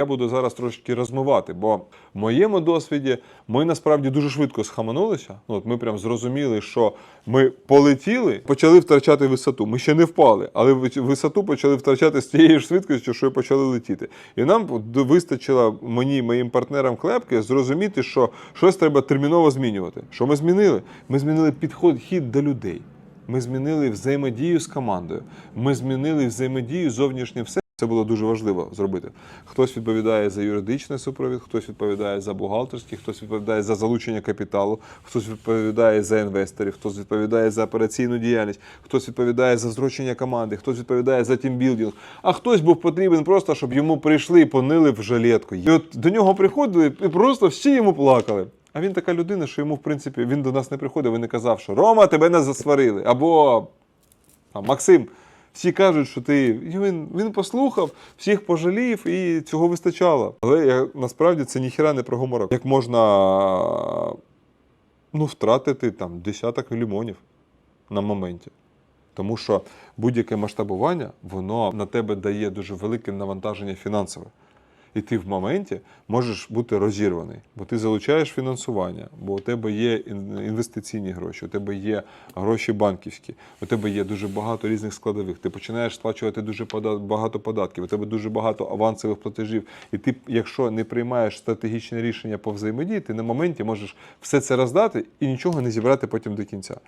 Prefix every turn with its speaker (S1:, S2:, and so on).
S1: Я буду зараз трошки розмивати, бо в моєму досвіді ми насправді дуже швидко схаменулися. Ну, от ми прям зрозуміли, що ми полетіли, почали втрачати висоту. Ми ще не впали, але висоту почали втрачати з тією ж швидкістю, що почали летіти. І нам вистачило мені, моїм партнерам клепки, зрозуміти, що щось треба терміново змінювати. Що ми змінили? Ми змінили підход хід до людей. Ми змінили взаємодію з командою. Ми змінили взаємодію зовнішнє все. Це було дуже важливо зробити. Хтось відповідає за юридичний супровід, хтось відповідає за бухгалтерський, хтось відповідає за залучення капіталу, хтось відповідає за інвесторів, хтось відповідає за операційну діяльність, хтось відповідає за зрощення команди, хтось відповідає за тімбілдинг, а хтось був потрібен просто, щоб йому прийшли і понили в жилетку. І от до нього приходили і просто всі йому плакали. А він така людина, що йому, в принципі, він до нас не приходив і не казав, що Рома, тебе не засварили. Або Максим, всі кажуть, що ти. І він, він послухав, всіх пожалів і цього вистачало. Але я, насправді це ніхіра не про гуморок. Як можна ну, втратити там десяток лімонів на моменті. Тому що будь-яке масштабування, воно на тебе дає дуже велике навантаження фінансове. І ти в моменті можеш бути розірваний, бо ти залучаєш фінансування, бо у тебе є інвестиційні гроші, у тебе є гроші банківські, у тебе є дуже багато різних складових. Ти починаєш сплачувати дуже багато податків, у тебе дуже багато авансових платежів. І ти, якщо не приймаєш стратегічне рішення по взаємодії, ти на моменті можеш все це роздати і нічого не зібрати потім до кінця.